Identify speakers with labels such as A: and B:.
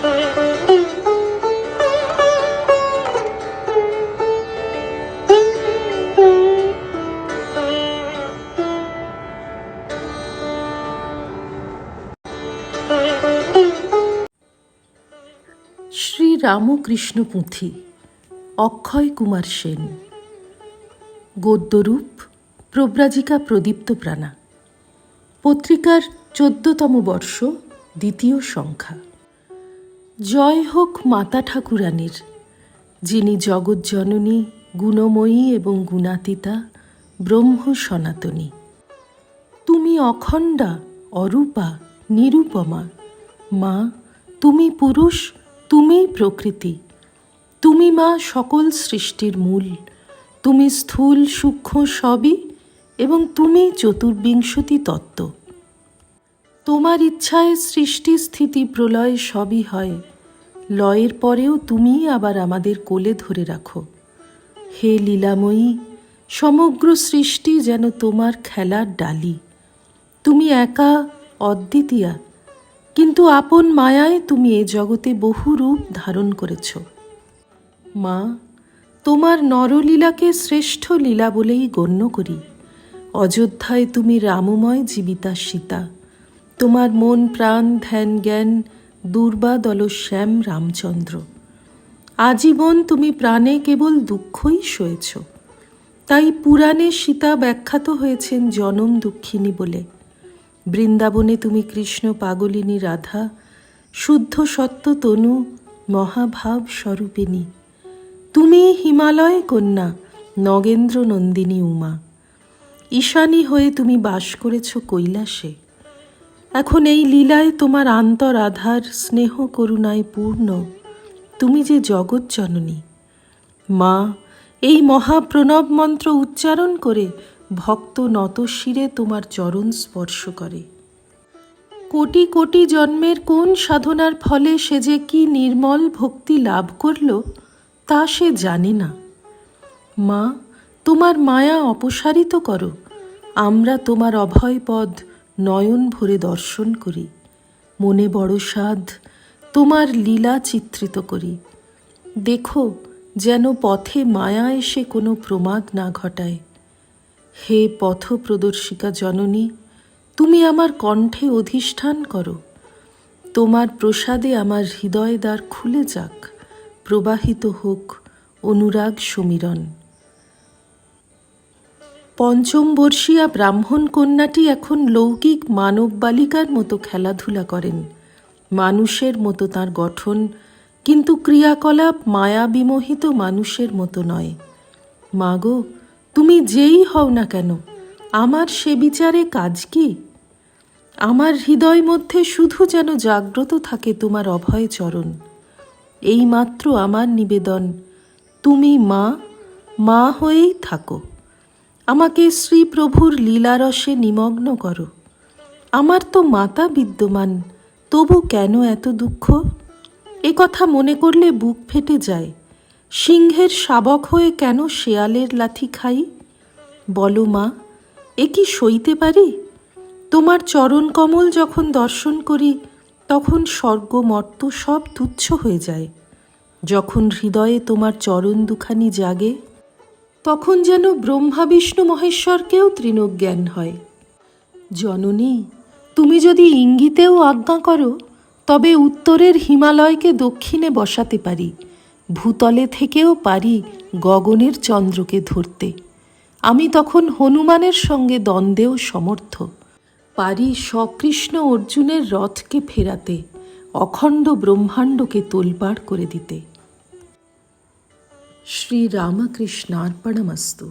A: শ্রী রামকৃষ্ণ পুঁথি, অক্ষয় কুমার সেন। গদ্যরূপ প্রব্রাজিকা প্রদীপ্ত প্রাণা। পত্রিকার চোদ্দতম বর্ষ, দ্বিতীয় সংখ্যা। জয় হোক মাতা ঠাকুরানীর, যিনি জগজ্জননী গুণময়ী এবং গুণাতীতা, ব্রহ্ম সনাতনী। তুমি অখণ্ডা, অরূপা, নিরূপমা, মা, তুমি পুরুষ, তুমিই প্রকৃতি, তুমি মা সকল সৃষ্টির মূল, তুমি স্থূল, সূক্ষ্ম সবই এবং তুমি চতুর্বিংশতি তত্ত্ব। তোমার ইচ্ছায় সৃষ্টি স্থিতি প্রলয় সবই হয়। লয়ের পরেও তুমিই আবার আমাদের কোলে ধরে রাখো। হে লীলাময়ী, সমগ্র সৃষ্টি যেন তোমার খেলার ডালি। তুমি একা, অদ্বিতীয়া, কিন্তু আপন মায়ায় তুমি এ জগতে বহু রূপ ধারণ করেছ। মা, তোমার নরলীলাকে শ্রেষ্ঠ লীলা বলেই গণ্য করি। অযোধ্যায় তুমি রামময় জীবিতা সীতা। তোমার মন প্রাণ, ধ্যান, জ্ঞান দুর্বাদল শ্যাম রামচন্দ্র। আজীবন তুমি প্রাণে কেবল দুঃখই সয়েছ। তাই পুরাণে সীতা ব্যাখ্যাত হয়েছেন জনম দুঃখিনী বলে। বৃন্দাবনে তুমি কৃষ্ণ, পাগলিনী, রাধা, শুদ্ধ, সত্য, তনু, মহাভাব স্বরূপিণী। তুমি হিমালয় কন্যা, নগেন্দ্র নন্দিনী উমা। ঈশানী হয়ে তুমি বাস করেছ কৈলাসে। এখন এই লীলায় তোমার আন্তর আধার, স্নেহ করুণায় পূর্ণ। তুমি যে জগৎ জননী। মা, এই মহাপ্রণব মন্ত্র উচ্চারণ করে ভক্ত নতশিরে তোমার চরণ স্পর্শ করে। কোটি কোটি জন্মের কোন সাধনার ফলে সে যে কি নির্মল ভক্তি লাভ করল, তা সে জানে না। মা, তোমার মায়া অপসারিত করো। আমরা তোমার অভয় পদ নয়ন ভরে দর্শন করি। মনে বড় সাধ তোমার লীলা চিত্রিত করি। দেখো যেন পথে মায়া এসে কোনো প্রমাদ না ঘটায়। হে পথ প্রদর্শিকা জননী, তুমি আমার কণ্ঠে অধিষ্ঠান করো। তোমার প্রসাদে আমার হৃদয় দ্বার খুলে যাক। প্রবাহিত হোক অনুরাগ সমীরণ। পঞ্চম বর্ষীয়া ব্রাহ্মণ কন্যাটি এখন লৌকিক মানব বালিকার মতো খেলাধুলা করেন। মানুষের মতো তার গঠন, কিন্তু ক্রিয়াকলাপ মায়া বিমোহিত মানুষের মতো নয়। মাগো, তুমি যেই হও না কেন? আমার সে বিচারে কাজ কি? আমার হৃদয় মধ্যে শুধু যেন জাগ্রত থাকে তোমার অভয় চরণ। এই মাত্র আমার নিবেদন, তুমি মা মা হয়েই থাকো। আমাকে শ্রীপ্রভুর লীলারসে নিমগ্ন করো। আমার তো মাতা বিদ্যমান, তবু কেন এত দুঃখ? এ কথা মনে করলে বুক ফেটে যায়। সিংহের শাবক হয়ে কেন শেয়ালের লাথি খাই? বলো মা, এ কি সইতে পারি? তোমার চরণ কমল যখন দর্শন করি, তখন স্বর্গ, মর্ত সব তুচ্ছ হয়ে যায়। যখন হৃদয়ে তোমার চরণ দুখানি জাগে তখন যেন ব্রহ্মা, বিষ্ণু, মহেশ্বরকেও তৃণজ্ঞান হয়। জননী, তুমি যদি ইঙ্গিতেও আজ্ঞা করো, তবে উত্তরের হিমালয়কে দক্ষিণে বসাতে পারি, ভূতলে থেকেও পারি গগনের চন্দ্রকে ধরতে। আমি তখন হনুমানের সঙ্গে দ্বন্দ্বেও সমর্থ। পারি সকৃষ্ণ অর্জুনের রথকে ফেরাতে, অখণ্ড ব্রহ্মাণ্ডকে তোলপাড় করে দিতে। শ্রী রামকৃষ্ণার্পণমস্তু